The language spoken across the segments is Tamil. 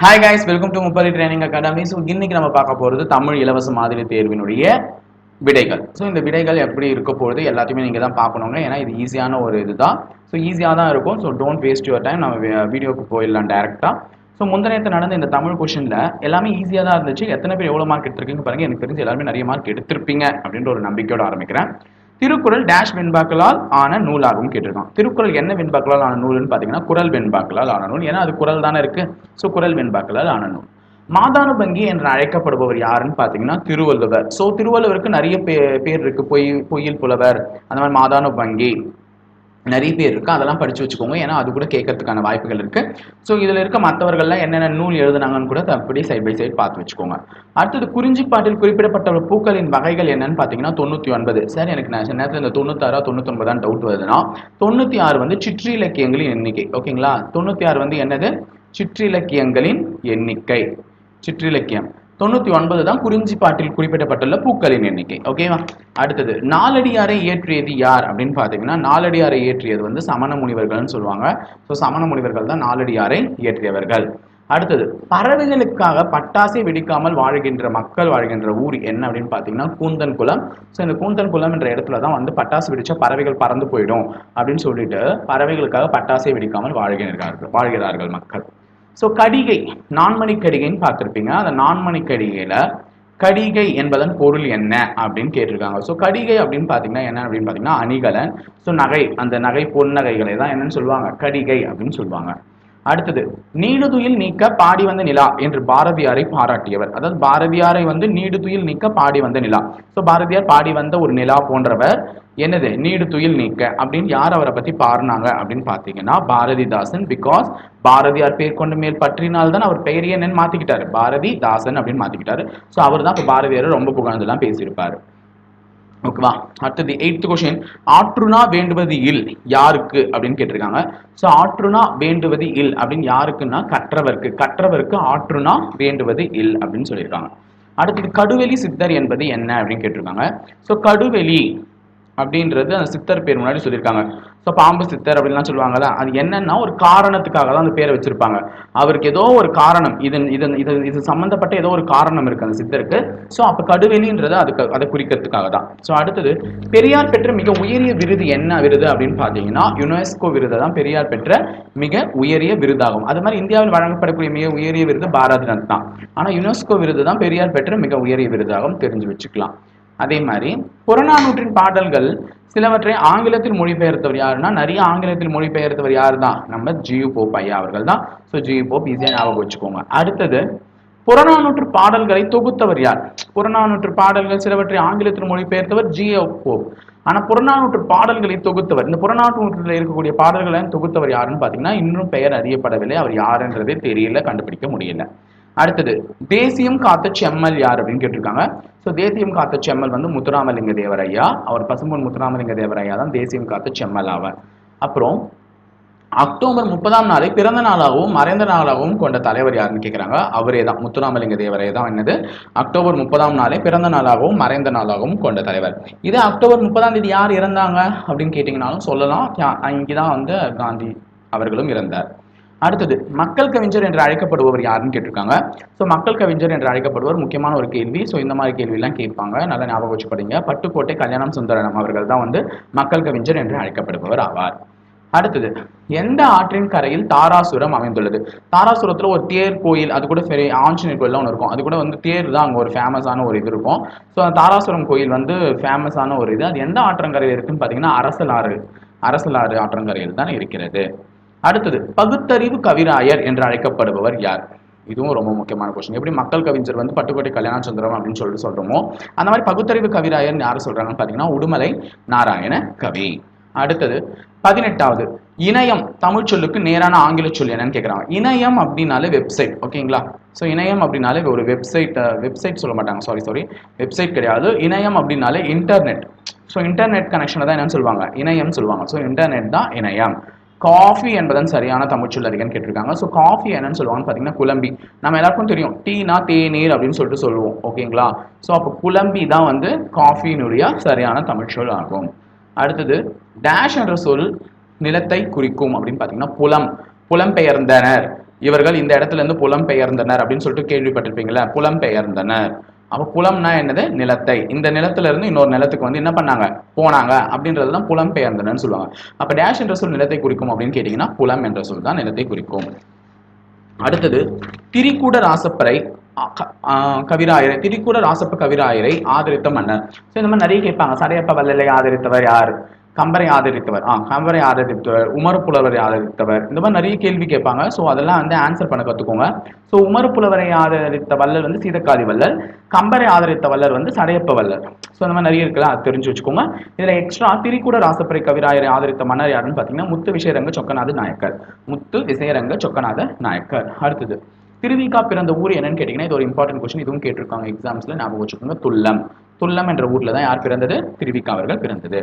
ஹாய் கைஸ் வெல்கம் டு முப்பது ட்ரைனிங் அகாடமி ஸோ இன்னைக்கு நம்ம பார்க்க போகிறது தமிழ் இலவச மாதிரி தேர்வினுடைய விடைகள். ஸோ இந்த விடைகள் எப்படி இருக்க போகிறது எல்லாத்தையுமே நீங்கள் தான் பார்க்கணுங்க. ஏன்னா இது ஈஸியான ஒரு இதுதான். ஸோ ஈஸியாக தான் இருக்கும். So don't waste your time நம்ம வீடியோக்கு போயிடலாம் டேரெக்டாக ஸோ முந்தினத்து நடந்த இந்த தமிழ் கொஷனில் எல்லாமே ஈஸியாக தான் இருந்துச்சு. எத்தனை பேர் எவ்வளோ மார்க் எடுத்திருக்கீங்க பாருங்கள் எனக்கு தெரிஞ்சு எல்லாருமே நிறைய மார்க் எடுத்திருப்பீங்க அப்படின்ற ஒரு நம்பிக்கையோட ஆரம்பிக்கிறேன். திருக்குறள் டேஷ் வெண்பாக்களால் ஆன நூலாகவும் கேட்டிருக்கான். திருக்குறள் என்ன வெண்பாக்களால் ஆன நூல்னு பார்த்தீங்கன்னா குரல் வெண்பாக்களால் ஆன நூல். ஏன்னா அது குரல் தானே இருக்கு. ஸோ குறள் வெண்பாக்களால் ஆன நூல். மாதானுபங்கி என்று அழைக்கப்படுபவர் யாருன்னு பார்த்தீங்கன்னா திருவள்ளுவர். ஸோ திருவள்ளுவருக்கு நிறைய பே பேர் இருக்கு. பொய் பொய்யில் புலவர். அந்த மாதிரி மாதானுபங்கி. நிறைய பேர் இருக்கு. அதெல்லாம் படிச்சு வச்சுக்கோங்க. ஏன்னா அது கூட கேட்கறதுக்கான வாய்ப்புகள் இருக்கு. ஸோ இதில் இருக்க மற்றவர்கள்லாம் என்னென்ன நூல் எழுதுனாங்கன்னு கூட அப்படி சைட் பை சைட் பார்த்து வச்சுக்கோங்க. அடுத்தது குறிஞ்சிப்பாட்டில் குறிப்பிடப்பட்ட பூக்களின் வகைகள் என்னன்னு பார்த்தீங்கன்னா தொண்ணூற்றி ஒன்பது. சார் எனக்கு நான் நேரத்தில் இந்த தொண்ணூத்தாறா தொண்ணூத்தொன்பதான் டவுட் வருதுன்னா தொண்ணூற்றி ஆறு வந்து சிற்றிலக்கியங்களின் எண்ணிக்கை. ஓகேங்களா தொண்ணூற்றி ஆறு வந்து என்னது? சிற்றிலக்கியங்களின் எண்ணிக்கை. சிற்றிலக்கியம் தொண்ணூற்றி ஒன்பது தான் குறிஞ்சி பாட்டில் குறிப்பிடப்பட்டுள்ள பூக்களின் எண்ணிக்கை. ஓகேவா அடுத்தது நாலடியாரை இயற்றியது யார் அப்படின்னு பார்த்தீங்கன்னா நாலடியாரை இயற்றியது வந்து சமண முனிவர்கள்னு சொல்லுவாங்க. ஸோ சமண முனிவர்கள் தான் நாலடியாரை இயற்றியவர்கள் அடுத்தது பறவைகளுக்காக பட்டாசை வெடிக்காமல் வாழ்கின்ற மக்கள் வாழ்கின்ற ஊர் என்ன அப்படின்னு பார்த்தீங்கன்னா கூந்தன் குளம். ஸோ இந்த கூந்தன் குளம் என்ற இடத்துல தான் வந்து பட்டாசு வெடிச்சா பறவைகள் பறந்து போயிடும் அப்படின்னு சொல்லிட்டு பறவைகளுக்காக பட்டாசை வெடிக்காமல் வாழ்கிறார்கள் வாழ்கிறார்கள் மக்கள். ஸோ கடிகை நான்மணி கடிகைன்னு பார்த்துருப்பீங்க. அந்த நான்மணி கடிகையில் கடிகை என்பதன் பொருள் என்ன அப்படின்னு கேட்டிருக்காங்க. ஸோ கடிகை அப்படின்னு பார்த்தீங்கன்னா என்ன அப்படின்னு பார்த்தீங்கன்னா அணிகலன். ஸோ நகை அந்த நகை பொன்னகைகளை தான் என்னன்னு சொல்லுவாங்க. கடிகை அப்படின்னு சொல்லுவாங்க. அடுத்தது நீடுதுயில் நீக்க பாடி வந்த நிலா என்று பாரதியாரை பாராட்டியவர். அதாவது பாரதியாரை வந்து நீடுதுயில் நீக்க பாடி வந்த நிலா. ஸோ பாரதியார் பாடி வந்த ஒரு நிலா போன்றவர். என்னது? நீடு துயில் நீக்க அப்படின்னு யார் அவரை பத்தி பாருனாங்க அப்படின்னு பாத்தீங்கன்னா பாரதிதாசன். பிகாஸ் பாரதியார் பேர் கொண்டு மேல் பற்றினால் தான் அவர் பெயர் என்னன்னு மாத்திக்கிட்டாரு. பாரதி தாசன் அப்படின்னு மாத்திக்கிட்டாரு. ஸோ அவர் தான் இப்போ பாரதியாரை ரொம்ப புகழ்ந்துலாம் பேசியிருப்பாரு. ஓகேவா அடுத்தது எயித்து கொஷின் ஆற்றுனா வேண்டுவது இல் யாருக்கு அப்படின்னு கேட்டிருக்காங்க. ஸோ ஆற்றுனா வேண்டுவது இல் அப்படின்னு யாருக்குன்னா கற்றவர்க்கு. கற்றவருக்கு ஆற்றுனா வேண்டுவது இல் அப்படின்னு சொல்லியிருக்காங்க. அடுத்தது கடுவெளி சித்தர் என்பது என்ன அப்படின்னு கேட்டிருக்காங்க. ஸோ கடுவெளி அப்படின்றது அந்த சித்தர் பேர் முன்னாடி சொல்லியிருக்காங்க. ஸோ பாம்பு சித்தர் அப்படின்லாம் சொல்லுவாங்கல்ல அது என்னன்னா ஒரு காரணத்துக்காக தான் அந்த பேரை வச்சிருப்பாங்க. அவருக்கு ஏதோ ஒரு காரணம் இது இது இது இது சம்மந்தப்பட்ட ஏதோ ஒரு காரணம் இருக்கு அந்த சித்தருக்கு. ஸோ அப்போ கடுவெளின்றது அதுக்கு அதை குறிக்கிறதுக்காக தான் ஸோ அடுத்தது பெரியார் பெற்ற மிக உயரிய விருது என்ன விருது அப்படின்னு பார்த்தீங்கன்னா யுனெஸ்கோ விருது தான் பெரியார் பெற்ற மிக உயரிய விருதாகும். அது மாதிரி இந்தியாவில் வழங்கப்படக்கூடிய மிக உயரிய விருது பாரத் ரத்னா. ஆனால் யுனெஸ்கோ விருது தான் பெரியார் பெற்ற மிக உயரிய விருதாகும் தெரிஞ்சு வச்சுக்கலாம். அதே மாதிரி புறநானூற்றின் பாடல்கள் சிலவற்றை ஆங்கிலத்தில் மொழிபெயர்த்தவர் யாருன்னா நிறைய ஆங்கிலத்தில் மொழிபெயர்த்தவர் யார் தான் நம்ம ஜியு போப் ஐயா அவர்கள் தான் ஸோ ஜியு போப் ஈஸியாக ஞாபகம் வச்சுக்கோங்க. அடுத்தது புறநானூற்று பாடல்களை தொகுத்தவர் யார்? புறநானூற்று பாடல்கள் சிலவற்றை ஆங்கிலத்தில் மொழிபெயர்த்தவர் ஜியோ போப். ஆனால் புறநானூற்று பாடல்களை தொகுத்தவர் இந்த புறநானூற்றில் இருக்கக்கூடிய பாடல்களை தொகுத்தவர் யாருன்னு பாத்தீங்கன்னா இன்னும் பெயர் அறியப்படவில்லை. அவர் யாருன்றதே தெரியல கண்டுபிடிக்க முடியல. அடுத்தது தேசியம் காத்த செம்மல் யார் அப்படின்னு கேட்டிருக்காங்க. ஸோ தேசியம் காத்த செம்மல் வந்து முத்துராமலிங்க தேவர் ஐயா அவர் பசும்பொன் முத்துராமலிங்க தேவர் ஐயா தான் தேசியம் காத்த செம்மல் ஆவார். அப்புறம் அக்டோபர் முப்பதாம் நாளை பிறந்த நாளாகவும் மறைந்த நாளாகவும் கொண்ட தலைவர் யாருன்னு கேட்குறாங்க? அவரே தான் முத்துராமலிங்க தேவரே தான் என்னது? அக்டோபர் முப்பதாம் நாளை பிறந்த நாளாகவும் மறைந்த நாளாகவும் கொண்ட தலைவர். இதே அக்டோபர் முப்பதாம் தேதி யார் இறந்தாங்க அப்படின்னு கேட்டிங்கனாலும் சொல்லலாம். இங்கே தான் வந்து காந்தி அவர்களும் இறந்தார். அடுத்தது மக்கள் கவிஞர் என்று அழைக்கப்படுபவர் யாருன்னு கேட்டிருக்காங்க. ஸோ மக்கள் கவிஞர் என்று அழைக்கப்படுவர் முக்கியமான ஒரு கேள்வி. ஸோ இந்த மாதிரி கேள்வியெல்லாம் கேட்பாங்க. நல்லா ஞாபகம் வச்சு படிங்க பட்டுக்கோட்டை கல்யாணம் சுந்தரம் அவர்கள் தான் வந்து மக்கள் கவிஞர் என்று அழைக்கப்படுபவர் ஆவார். அடுத்தது எந்த ஆற்றின் கரையில் தாராசுரம் அமைந்துள்ளது? தாராசுரத்துல ஒரு தேர் கோயில் அது கூட சரி ஆஞ்சநேயர் கோயில்லாம் ஒன்று இருக்கும். அது கூட வந்து தேர் தான் அங்கே ஒரு ஃபேமஸான ஒரு இது இருக்கும். ஸோ அந்த தாராசுரம் கோயில் வந்து ஃபேமஸான ஒரு இது. அது எந்த ஆற்றங்கரையில் இருக்குன்னு பார்த்தீங்கன்னா அரசலாறு. அரசலாறு ஆற்றங்கரையில் தான் இருக்கிறது. அடுத்தது பகுத்தறிவு கவிராயர் என்று அழைக்கப்படுபவர் யார்? இதுவும் ரொம்ப முக்கியமான கொஸ்டின் எப்படி மக்கள் கவிஞர் வந்து பட்டுக்கோட்டை கல்யாண சுந்தரம் அப்படின்னு சொல்லிட்டு சொல்றோமோ அந்த மாதிரி பகுத்தறிவு கவிராயர் யார் சொல்றாங்கன்னு பாத்தீங்கன்னா உடுமலை நாராயண கவி. அடுத்தது பதினெட்டாவது இணையம் தமிழ் சொல்லுக்கு நேரான ஆங்கில சொல் என்னன்னு கேட்குறாங்க இணையம் அப்படின்னாலே வெப்சைட் ஓகேங்களா? ஸோ இணையம் அப்படின்னாலே ஒரு வெப்சைட் வெப்சைட் சொல்ல மாட்டாங்க. சாரி சாரி வெப்சைட் கிடையாது. இணையம் அப்படின்னாலே இன்டர்நெட் ஸோ இன்டர்நெட் கனெக்ஷனை தான் என்னன்னு சொல்லுவாங்க. இணையம் சொல்லுவாங்க. ஸோ இன்டர்நெட் தான் இணையம். காஃபி என்பதன் சரியான தமிழ்ச்சொல் அதிகன்னு கேட்டிருக்காங்க. ஸோ காஃபி என்னன்னு சொல்லுவாங்கன்னு பார்த்தீங்கன்னா குழம்பி. நம்ம எல்லாருக்கும் தெரியும். டீனா தேநீர் அப்படின்னு சொல்லிட்டு சொல்லுவோம். ஓகேங்களா? ஸோ அப்போ குழம்பி தான் வந்து காஃபியினுடைய சரியான தமிழ்ச்சொல் ஆகும். அடுத்தது டேஷ் என்ற சொல் நிலத்தை குறிக்கும் அப்படின்னு பார்த்தீங்கன்னா புலம். புலம்பெயர்ந்தனர் இவர்கள் இந்த இடத்துல இருந்து புலம்பெயர்ந்தனர் அப்படின்னு சொல்லிட்டு கேள்விப்பட்டிருப்பீங்களா புலம்பெயர்ந்தனர் அப்போ புலம்னா என்னது? நிலத்தை. இந்த நிலத்துல இருந்து இன்னொரு நிலத்துக்கு வந்து என்ன பண்ணாங்க? போனாங்க. அப்படின்றது தான் புலம்பெயர்ந்தனர்னு சொல்லுவாங்க. அப்ப டேஷ் என்ற சொல் நிலத்தை குறிக்கும் அப்படின்னு கேட்டீங்கன்னா புலம் என்ற சொல் தான் நிலத்தை குறிக்கும். அடுத்தது திரிகூட ராசப்பரை கவிராயரை திரிகூட ராசப்ப கவிராயரை ஆதரித்த மன்னர். ஸோ இந்த மாதிரி நிறைய கேட்பாங்க. சடையப்ப வல்லலை ஆதரித்தவர் யார்? கம்பரை ஆதரித்தவர். ஆ கம்பரை ஆதரித்தவர் உமர் புலவரை ஆதரித்தவர். இந்த மாதிரி நிறைய கேள்வி கேட்பாங்க. ஸோ அதெல்லாம் வந்து ஆன்சர் பண்ண கற்றுக்கோங்க ஸோ உமர் புலவரை ஆதரித்த வல்லர் வந்து சீதக்காதி வல்லர் கம்பரை ஆதரித்த வல்லர் வந்து சடையப்ப வல்லர் ஸோ அந்த மாதிரி நிறைய இருக்குல்ல அது தெரிஞ்சு வச்சுக்கோங்க. இதில் எக்ஸ்ட்ரா திரிகூட ராசப்பரை கவிராயரை ஆதரித்த மன்னர் யாருன்னு பார்த்தீங்கன்னா முத்து விசயரங்க சொக்கநாத நாயக்கர். முத்து விசயரங்க சொக்கநாத நாயக்கர். அடுத்தது திருவிக்கா பிறந்த ஊர் என்னன்னு கேட்டிங்கன்னா இது ஒரு இம்பார்ட்டன்ட் கொஸ்டின் இதுவும் கேட்டிருக்காங்க எக்ஸாம்ஸில் ஞாபகம் வச்சுக்கோங்க. துல்லம் துல்லம் என்ற ஊரில் தான் யார் பிறந்தது? திருவிக்கா அவர்கள் பிறந்தது.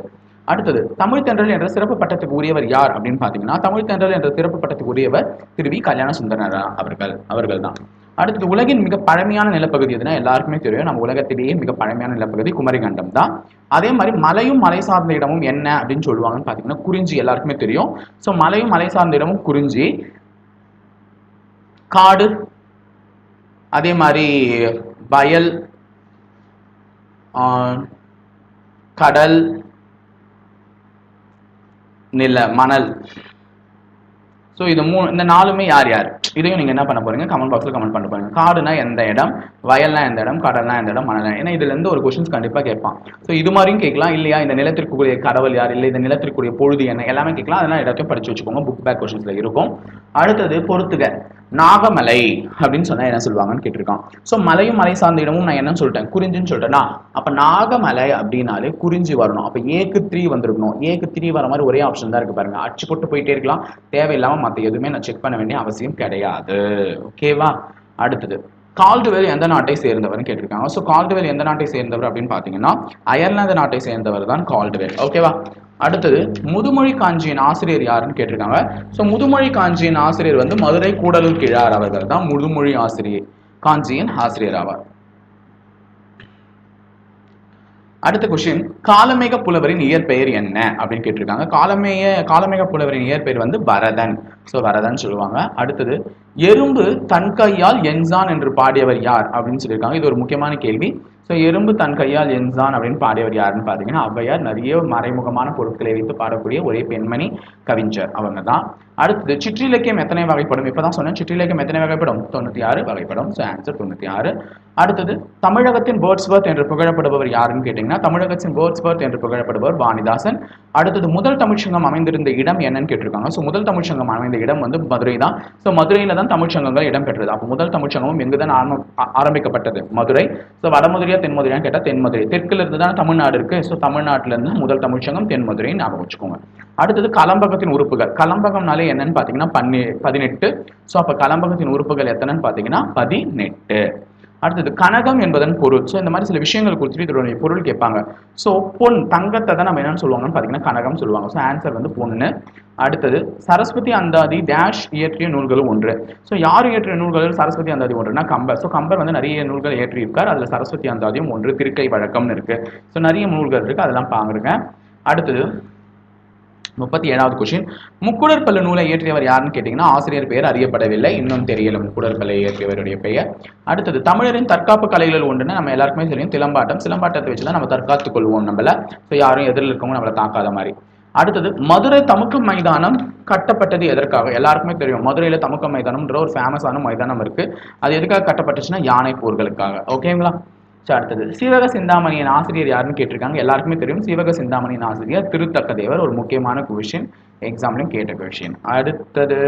அடுத்தது தமிழ் தென்றல் என்ற சிறப்பு பட்டத்துக்கு உரியவர் யார் அப்படின்னு பாத்தீங்கன்னா தமிழ் தென்றல் என்ற சிறப்பு பட்டத்துக்கு உரியவர் திருவி கல்யாண சுந்தரர் அவர்கள் அவர்கள் தான். அடுத்தது உலகின் மிக பழமையான நிலப்பகுதி எதுனா எல்லாருக்குமே தெரியும். நம்ம உலகத்திலேயே மிக பழமையான நிலப்பகுதி குமரிகண்டம் தான். அதே மாதிரி மலையும் மலை சார்ந்த இடமும் என்ன அப்படின்னு சொல்லுவாங்கன்னு பாத்தீங்கன்னா குறிஞ்சி எல்லாருக்குமே தெரியும். ஸோ மலையும் மலை சார்ந்த இடமும் குறிஞ்சி. காடு அதே மாதிரி வயல் கடல் நில மணல். ஸோ இது மூணு இந்த நாலுமே யார் யார்? இதையும் நீங்கள் என்ன பண்ண போறீங்க? கமெண்ட் பாக்ஸில் கமெண்ட் பண்ண போறீங்க. காடுனா எந்த இடம்? வயல்னா எந்த இடம்? கடல்னா எந்த இடம்? மணல் ஏன்னா இதுலேருந்து ஒரு கொஷின்ஸ் கண்டிப்பாக கேட்பான். ஸோ இது மாதிரியும் கேட்கலாம். இல்லையா இந்த நிலத்திற்குரிய கடவுள் யார்? இல்லை இந்த நிலத்திற்குரிய பொழுது என்ன? எல்லாமே கேட்கலாம். அதெல்லாம் எல்லாத்தையும் படிச்சு வச்சுக்கோங்க. புக் பேக் கொஷின்ஸில் இருக்கும். அடுத்தது பொறுத்துக. நாகமலை அப்படின்னு சொன்னா என்ன சொல்லுவாங்கன்னு கேட்டிருக்கான். ஸோ மலையும் மலை சார்ந்த இடமும் நான் என்ன சொல்லிட்டேன். குறிஞ்சின்னு சொல்லிட்டேனா அப்ப நாகமலை அப்படின்னாலே குறிஞ்சி வரணும். அப்ப ஏக்கு த்ரீ வந்திருக்கணும். ஏக்கு த்ரீ வர மாதிரி ஒரே ஆப்ஷன் தான் இருக்கு பாருங்க. அடிச்சு போட்டு போயிட்டே இருக்கலாம். தேவையில்லாம மத்த எதுவுமே நான் செக் பண்ண வேண்டிய அவசியம் கிடையாது. ஓகேவா அடுத்தது. கால்டுவெல் எந்த நாட்டை சேர்ந்தவர்னு கேட்டிருக்காங்க. ஸோ கால்டுவெல் எந்த நாட்டை சேர்ந்தவர் அப்படின்னு பார்த்தீங்கன்னா அயர்லாந்து நாட்டை சேர்ந்தவர் தான் கால்டுவெல். ஓகேவா அடுத்தது முதுமொழி காஞ்சியின் ஆசிரியர் யாருன்னு கேட்டிருக்காங்க. ஸோ முதுமொழி காஞ்சியின் ஆசிரியர் வந்து மதுரை கூடலூர் கிழார் அவர்கள் தான் முதுமொழி ஆசிரியர் காஞ்சியின் ஆசிரியர் ஆவார். அடுத்த கொஸ்டின் காலமேக புலவரின் இயற்பெயர் என்ன? அப்படின்னு கேட்டிருக்காங்க. காலமேய காலமேக புலவரின் இயற்பெயர் வந்து பரதன். ஸோ வரதன் சொல்லுவாங்க. அடுத்தது எறும்பு தன் கையால் என்சான் என்று பாடியவர் யார்? அப்படின்னு சொல்லியிருக்காங்க. இது ஒரு முக்கியமான கேள்வி. ஸோ எறும்பு தன் கையால் என்சான் அப்படின்னு பாடியவர் யாருன்னு பார்த்தீங்கன்னா ஔவையார். நிறைய மறைமுகமான பொருட்களை வைத்து பாடக்கூடிய ஒரே பெண்மணி கவிஞர் அவங்க தான் அடுத்தது சிற்றிலக்கியம் எத்தனை வகைப்படும்? இப்பதான் சொன்னேன் சிற்றிலக்கியம் எத்தனை வகைப்படும்? தொண்ணூற்றி ஆறு வகைப்படும். ஸோ ஆன்சர் தொண்ணூற்றி ஆறு அடுத்தது தமிழகத்தின் வேர்ட்ஸ்வர்த் என்று புகழப்படுபவர் யாருன்னு கேட்டிங்கன்னா தமிழகத்தின் வேர்ட்ஸ்வர்த் என்று புகழப்படுபவர் வாணிதாசன். அடுத்தது முதல் தமிழ்ச்சங்கம் அமைந்திருந்த இடம் என்னன்னு கேட்டிருக்காங்க. ஸோ முதல் தமிழ்ச்சங்கம் அமைந்த இடம் வந்து மதுரை தான். ஸோ மதுரையில் தான் தமிழ்ச்சங்கங்கள் இடம்பெற்றது. அப்போ முதல் தமிழ்ச்சங்கமும் எங்கு தான் ஆரம்ப ஆரம்பிக்கப்பட்டது? மதுரை. ஸோ வடமதுரையா தென்மதுரையான்னு கேட்டால் தென்மதுரை. தெற்குல இருந்து தான் தமிழ்நாடு இருக்கு. ஸோ தமிழ்நாட்டுல இருந்து முதல் தமிழ்ச்சங்கம் தென்மதுரை ஞாபகம் வச்சுக்கோங்க. அடுத்தது கலம்பகத்தின் உறுப்புகள். கலம்பகம்னாலே என்னன்னு பார்த்தீங்கன்னா பன்னி பதினெட்டு. ஸோ அப்போ கலம்பகத்தின் உறுப்புகள் எத்தனைன்னு பார்த்தீங்கன்னா பதினெட்டு. அடுத்தது கனகம் என்பதன் பொருள். ஸோ இந்த மாதிரி சில விஷயங்கள் கொடுத்துட்டு இதோடைய பொருள் கேட்பாங்க. ஸோ பொன் தங்கத்தை தான் நம்ம என்னன்னு சொல்லுவாங்கன்னு பார்த்தீங்கன்னா கனகம் சொல்லுவாங்க. ஸோ ஆன்சர் வந்து பொண்ணு அடுத்தது சரஸ்வதி அந்தாதி டேஷ் இயற்றிய நூல்களும் ஒன்று. ஸோ யார் இயற்றிய நூல்கள்? சரஸ்வதி அந்தாதி ஒன்றுனா கம்பர். ஸோ கம்பர் வந்து நிறைய நூல்கள் இயற்றியிருக்கார். அதில் சரஸ்வதி அந்தாதியும் ஒன்று. திருக்கை வழக்கம்னு இருக்குது ஸோ நிறைய நூல்கள் இருக்குது அதெல்லாம் பாருங்க அடுத்தது முப்பத்தி ஏழாவது கொஷின் முக்குடர் பல்லு நூலை இயற்றியவர் யாருன்னு கேட்டீங்கன்னா ஆசிரியர் பெயர் அறியப்படவில்லை. இன்னும் தெரியல முக்குடர் பல்லை இயற்றியவருடைய பெயர். அடுத்தது தமிழரின் தற்காப்பு கலைகள் ஒன்றுன்னு நம்ம எல்லாருக்குமே தெரியும். சிலம்பாட்டம் சிலம்பாட்டத்தை வச்சு தான் நம்ம தற்காத்துக் கொள்வோம் நம்மள. ஸோ யாரும் எதிரில் இருக்கவங்க நம்மளை தாக்காத மாதிரி. அடுத்தது மதுரை தமுக்க மைதானம் கட்டப்பட்டது எதற்காக? எல்லாருக்குமே தெரியும். மதுரையில் தமுக்க மைதானம்ன்ற ஒரு ஃபேமஸான மைதானம் இருக்குது அது எதுக்காக கட்டப்பட்டுச்சுன்னா யானை போர்களுக்காக. ஓகேங்களா அடுத்தது சீவக சிந்தாமணியின் ஆசிரியர் யாருன்னு கேட்டிருக்காங்க? எல்லாருக்குமே தெரியும். சீவக சிந்தாமணியின் ஆசிரியர் திருத்தக்க தேவர் ஒரு முக்கியமான கொஷின் எக்ஸாம்லையும் கேட்ட கொஷின் அடுத்தது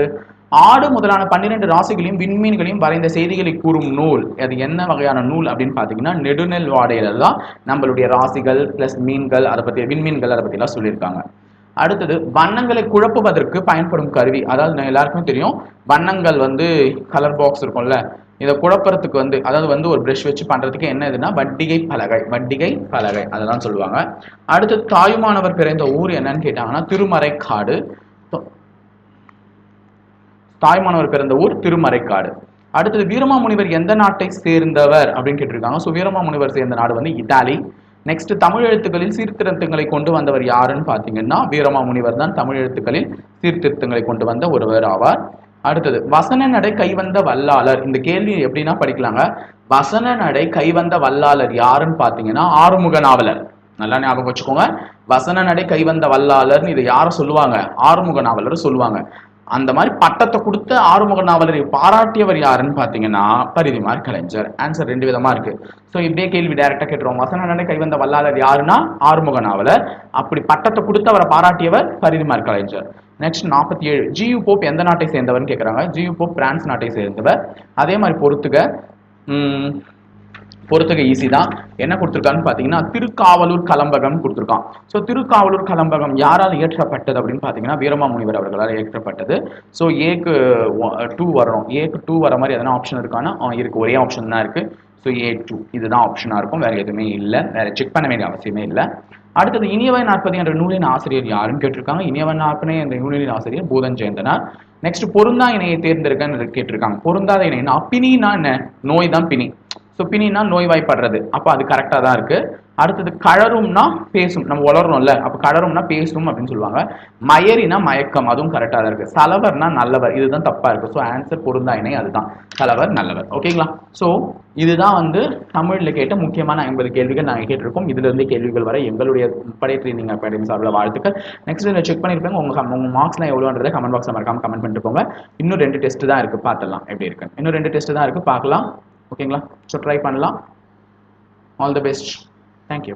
ஆடு முதலான பன்னிரண்டு ராசிகளையும் விண்மீன்களையும் வரைந்த செய்திகளை கூறும் நூல். அது என்ன வகையான நூல் அப்படின்னு பார்த்தீங்கன்னா நெடுநெல் வாடையில தான் நம்மளுடைய ராசிகள் பிளஸ் மீன்கள் அதை பத்தி விண்மீன்கள் அதை பற்றிலாம் சொல்லியிருக்காங்க. அடுத்தது வண்ணங்களை குழப்புவதற்கு பயன்படும் கருவி. அதாவது எல்லாருக்குமே தெரியும் வண்ணங்கள் வந்து கலர் பாக்ஸ் இருக்கும்ல இதை குழப்பறதுக்கு வந்து அதாவது வந்து ஒரு ப்ரஷ் வச்சு பண்றதுக்கு என்ன இதுன்னா வட்டிகை பலகை வட்டிகை பலகை அதெல்லாம் சொல்லுவாங்க. அடுத்து தாயுமானவர் பிறந்த ஊர் என்னன்னு கேட்டாங்கன்னா திருமறைக்காடு. தாய்மானவர் பிறந்த ஊர் திருமறைக்காடு. அடுத்தது வீரமாமுனிவர் எந்த நாட்டை சேர்ந்தவர் அப்படின்னு கேட்டிருக்காங்க. ஸோ வீரமாமுனிவர் சேர்ந்த நாடு வந்து இத்தாலி. நெக்ஸ்ட் தமிழ் எழுத்துக்களில் சீர்திருத்தங்களை கொண்டு வந்தவர் யாருன்னு பார்த்தீங்கன்னா வீரமாமுனிவர் தான் தமிழ் எழுத்துக்களில் சீர்திருத்தங்களை கொண்டு வந்த ஒருவர் ஆவார். அடுத்தது வசன நடை கைவந்த வல்லாளர். இந்த கேள்வி எப்படின்னா படிக்கலாங்க. வசன நடை கைவந்த வல்லாளர் யாருன்னு பாத்தீங்கன்னா ஆறுமுக நாவலர். நல்லா ஞாபகம் வச்சுக்கோங்க. வசன நடை கைவந்த வல்லாளர்னு இதை யார சொல்லுவாங்க? ஆறுமுக நாவலர் சொல்லுவாங்க. அந்த மாதிரி பட்டத்தை கொடுத்த ஆறுமுக நாவலரை பாராட்டியவர் யாருன்னு பார்த்தீங்கன்னா பரிதிமார் கலைஞர். ஆன்சர் ரெண்டு விதமா இருக்கு. ஸோ இப்படியே கேள்வி டைரக்டா கேட்டுருவோம். வசன நடை கைவந்த வல்லாளர் யாருன்னா ஆறுமுக நாவலர். அப்படி பட்டத்தை கொடுத்து அவரை பாராட்டியவர் பரிதிமார் கலைஞர். நெக்ஸ்ட் நாற்பத்தி ஏழு. ஜியு போப் எந்த நாட்டை சேர்ந்தவர்னு கேட்குறாங்க ஜியு போப் பிரான்ஸ் நாட்டை சேர்ந்தவர். அதே மாதிரி பொறுத்துக்க உம், ஈஸி தான். என்ன கொடுத்துருக்கான்னு பார்த்தீங்கன்னா திருக்காவலூர் கலம்பகம் கொடுத்துருக்கான். ஸோ திருக்காவலூர் கலம்பகம் யாரால் இயற்றப்பட்டது அப்படின்னு பார்த்தீங்கன்னா வீரமாமுனிவர் அவர்களால் இயற்றப்பட்டது. ஸோ ஏக்கு டூ வரணும். ஏக்கு டூ வர மாதிரி எதனா ஆப்ஷன் இருக்கான்னா ஆ, இருக்கு. ஒரே ஆப்ஷன் தான் இருக்குது ஸோ ஏ டூ இதுதான் ஆப்ஷனாக இருக்கும். வேற எதுவுமே இல்லை. வேற செக் பண்ண வேண்டிய அவசியமே இல்லை. அடுத்தது இனியவன் நாற்பது என்ற நூலின் ஆசிரியர் யாருன்னு கேட்டிருக்காங்க. இனியவன் நாற்பனே என்ற நூலின் ஆசிரியர் பூதன் ஜெயந்தனார். நெக்ஸ்ட் பொருந்தா இணையை தேர்ந்தெடுக்கன்னு கேட்டிருக்காங்க. பொருந்தாத இணைனா பிணினா என்ன? நோய் தான் பிணி. ஸோ நோய்வாய்ப்படுறது. அப்போ அது கரெக்டாக தான் இருக்கு. அடுத்தது கழறும்னா பேசும். நம்ம வளரணும்ல அப்போ கழறும்னா பேசும் அப்படின்னு சொல்லுவாங்க. மயரினா மயக்கம் அதுவும் கரெக்டாக தான் இருக்கு. சலவர்னா நல்லவர். இதுதான் தப்பா இருக்கு. ஸோ ஆன்சர் பொருந்தா இணை அதுதான். சலவர் நல்லவர். ஓகேங்களா ஸோ இதுதான் வந்து தமிழில் கேட்ட முக்கியமான ஐம்பது கேள்விகள் நாங்கள் கேட்டிருக்கோம். இதுலேருந்து கேள்விகள் வர எங்களுடைய படை ட்ரைனிங் அகாடமி சார்பில் வாழ்த்துக்கள். நெக்ஸ்ட் இதில் செக் பண்ணிருப்பேங்க உங்க உங்கள் மார்க்ஸ்லாம் எவ்வளோன்றதை கமெண்ட் பாக்ஸில் மறக்காம கமெண்ட் பண்ணிட்டு போங்க. இன்னும் ரெண்டு டெஸ்ட் தான் இருக்கு. பார்த்துலாம் எப்படி இருக்கு இன்னும் ரெண்டு டெஸ்ட் தான் இருக்கு. பார்க்கலாம். ஓகேங்களா? ஸோ ட்ரை பண்ணலாம். All the best thank you